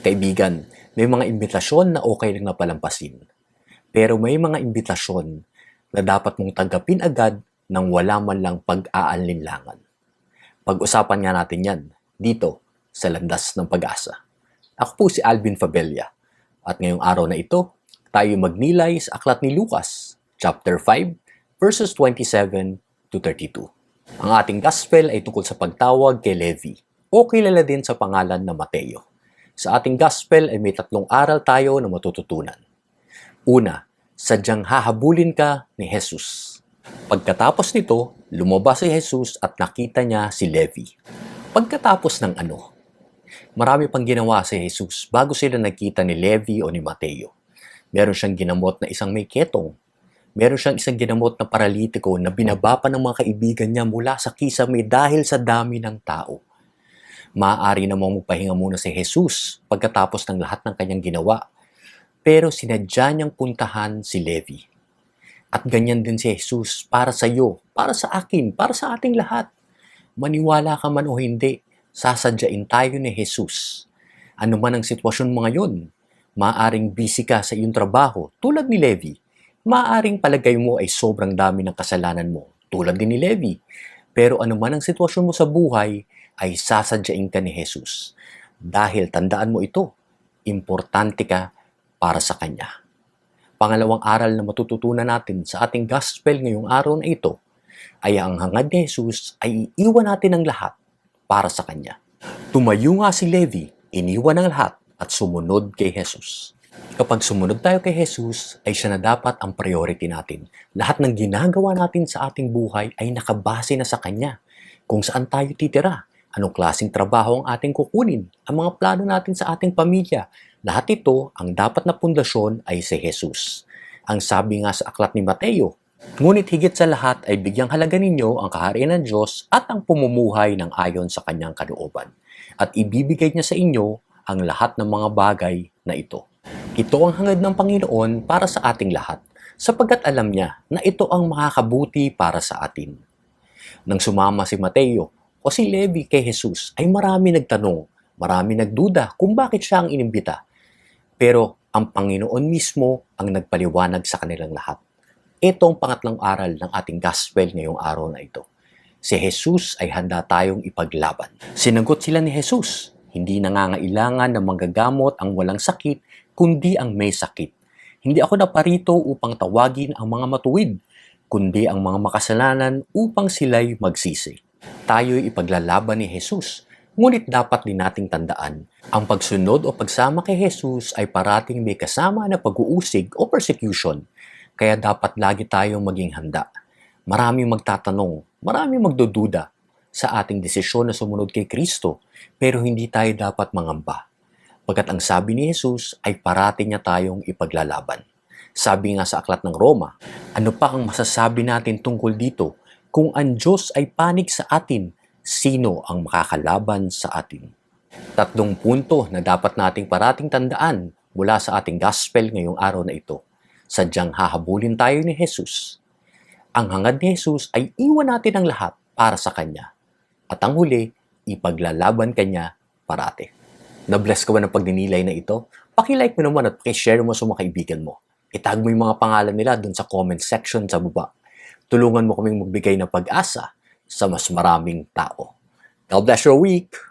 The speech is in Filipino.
Kaibigan, may mga imbitasyon na okay lang napalampasin. Pero may mga imbitasyon na dapat mong tanggapin agad nang wala man lang pag-aalinlangan. Pag-usapan nga natin yan dito sa Landas ng Pag-asa. Ako po si Alvin Fabella at ngayong araw na ito, tayo magnilay sa aklat ni Lucas, chapter 5, verses 27 to 32. Ang ating gospel ay tungkol sa pagtawag kay Levi o kilala din sa pangalan na Mateo. Sa ating gospel ay may tatlong aral tayo na matututunan. Una, sadyang hahabulin ka ni Jesus. Pagkatapos nito, lumabas si Jesus at nakita niya si Levi. Pagkatapos ng ano? Marami pang ginawa si Jesus bago sila nagkita ni Levi o ni Mateo. Meron siyang ginamot na isang may ketong. Meron siyang isang ginamot na paralitiko na binaba pa ng mga kaibigan niya mula sa kisame dahil sa dami ng tao. Maaari namang magpahinga muna si Jesus pagkatapos ng lahat ng kanyang ginawa. Pero sinadya niyang puntahan si Levi. At ganyan din si Jesus para sa iyo, para sa akin, para sa ating lahat. Maniwala ka man o hindi, sasadyain tayo ni Jesus. Ano man ang sitwasyon mo ngayon, maaring busy ka sa iyong trabaho tulad ni Levi. Maaring palagay mo ay sobrang dami ng kasalanan mo tulad din ni Levi. Pero ano man ang sitwasyon mo sa buhay, ay sasadyain ka ni Jesus. Dahil tandaan mo ito, importante ka para sa Kanya. Pangalawang aral na matututunan natin sa ating gospel ngayong araw na ito ay ang hangad ni Jesus ay iiwan natin ang lahat para sa Kanya. Tumayo nga si Levi, iniwan ang lahat at sumunod kay Jesus. Kapag sumunod tayo kay Jesus, ay siya na dapat ang priority natin. Lahat ng ginagawa natin sa ating buhay ay nakabase na sa Kanya. Kung saan tayo titira, anong klaseng trabaho ang ating kukunin, ang mga plano natin sa ating pamilya. Lahat ito, ang dapat na pundasyon ay si Jesus. Ang sabi nga sa aklat ni Mateo, Ngunit higit sa lahat ay bigyang halaga ninyo ang kaharian ng Diyos at ang pumumuhay ng ayon sa kanyang kalooban. At ibibigay niya sa inyo ang lahat ng mga bagay na ito. Ito ang hangad ng Panginoon para sa ating lahat, sapagkat alam niya na ito ang makakabuti para sa atin. Nang sumama si Mateo o si Levi kay Jesus, ay marami nagtanong, marami nagduda kung bakit siya ang inimbita. Pero ang Panginoon mismo ang nagpaliwanag sa kanilang lahat. Ito ang pangatlong aral ng ating gospel ngayong araw na ito. Si Jesus ay handa tayong ipaglaban. Sinagot sila ni Jesus, hindi nangangailangan ng manggagamot ang walang sakit, kundi ang may sakit. Hindi ako naparito upang tawagin ang mga matuwid, kundi ang mga makasalanan upang sila'y magsisi. Tayo'y ipaglalaban ni Jesus, ngunit dapat din nating tandaan, ang pagsunod o pagsama kay Jesus ay parating may kasama na pag-uusig o persecution, kaya dapat lagi tayong maging handa. Maraming magtatanong, maraming magdududa sa ating desisyon na sumunod kay Kristo, pero hindi tayo dapat mangamba. Pagkat ang sabi ni Jesus ay parating niya tayong ipaglalaban. Sabi nga sa aklat ng Roma, ano pa ang masasabi natin tungkol dito? Kung ang Diyos ay panig sa atin, sino ang makakalaban sa atin? Tatlong punto na dapat nating parating tandaan mula sa ating gospel ngayong araw na ito sadyang hahabulin tayo ni Jesus. Ang hangad ni Jesus ay iwan natin ang lahat para sa Kanya. At ang huli, ipaglalaban Kanya parate. Na-bless ka ba ng pagdinilay na ito? Pakilike mo naman at pakishare mo sa mga kaibigan mo. Itag mo yung mga pangalan nila dun sa comment section sa baba. Tulungan mo kaming magbigay ng pag-asa sa mas maraming tao. God bless your week!